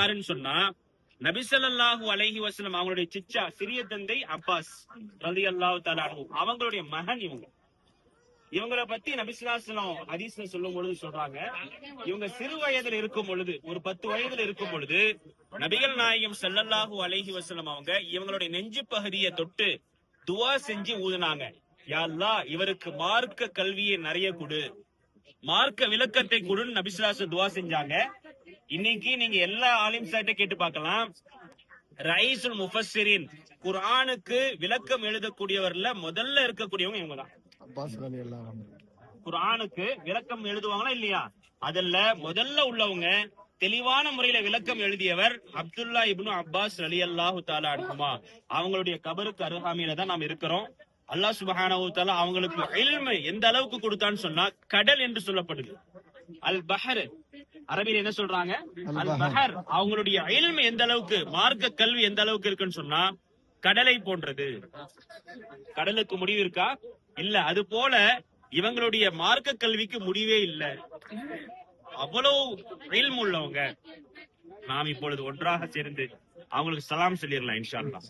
யாருன்னு சொன்னா நபிசல்லாஹு அலஹி வஸல்லம் அவங்களுடைய சிச்சா சிறிய தந்தை அப்பாஸ் ரதி அல்லாஹு அவங்களுடைய மகன் இவங்க. இவங்கள பத்தி நபிசுல்லாஸ்லம் ஹதீஸ்ல சொல்லும் பொழுது சொல்றாங்க இவங்க சிறு வயதுல இருக்கும் பொழுது ஒரு பத்து வயதுல இருக்கும் பொழுது நபிகள் நாயகம் செல்லல்லாஹு அலஹி வசலம் அவங்க இவங்களுடைய நெஞ்சு பகுதியை தொட்டு துவா செஞ்சு ஊதுனாங்க. யாழ்லா இவருக்கு மார்க்க கல்வியை நிறைய கொடு. மார்க்க விளக்கத்தை கொடுன்னு நபிசுல்லாஸ் துவா செஞ்சாங்க. இன்னைக்கு நீங்க எல்லா ஆலிம் சார்ட்ட கேட்டு பார்க்கலாம். ரைசுல் முஃபஸ்ஸிரின் குரானுக்கு விளக்கம் எழுதக்கூடியவர்ல முதல்ல இருக்கக்கூடியவங்க இவங்க தான் குரானுக்கு விளக்கம் எழுதுவாங்களா இல்லையா? அதுல முதல்ல உள்ளவங்க தெளிவான முறையில விளக்கம் எழுதியவர் அப்துல்லா இப்னு அப்பாஸ் அலி அல்லாஹு தாலா அனுமா அவங்களுடைய கபருக்கு அருகாமையில தான் நாம் இருக்கிறோம். அல்லாஹ் சுபஹானஹு தாலா அவங்களுக்கு எந்த அளவுக்கு கொடுத்தான்னு சொன்னா கடல் என்று சொல்லப்படுது. அல் பஹர். அரபியில் என்ன சொல்றாங்க? அல் பஹர். அவங்களுடைய இல்மு எந்த அளவுக்கு மார்க்க கல்வி எந்த அளவுக்கு இருக்குன்னு சொன்னா கடலை போன்றது. கடலுக்கு முடிவு இருக்கா? இல்ல. அது போல இவங்களுடைய மார்க்க கல்விக்கு முடிவே இல்ல. அவ்வளவு இல்மு உள்ளவங்க. நாம் இப்பொழுது ஒன்றாக சேர்ந்து அவங்களுக்கு சலாம் சொல்லிடலாம் இன்ஷா அல்லாஹ்.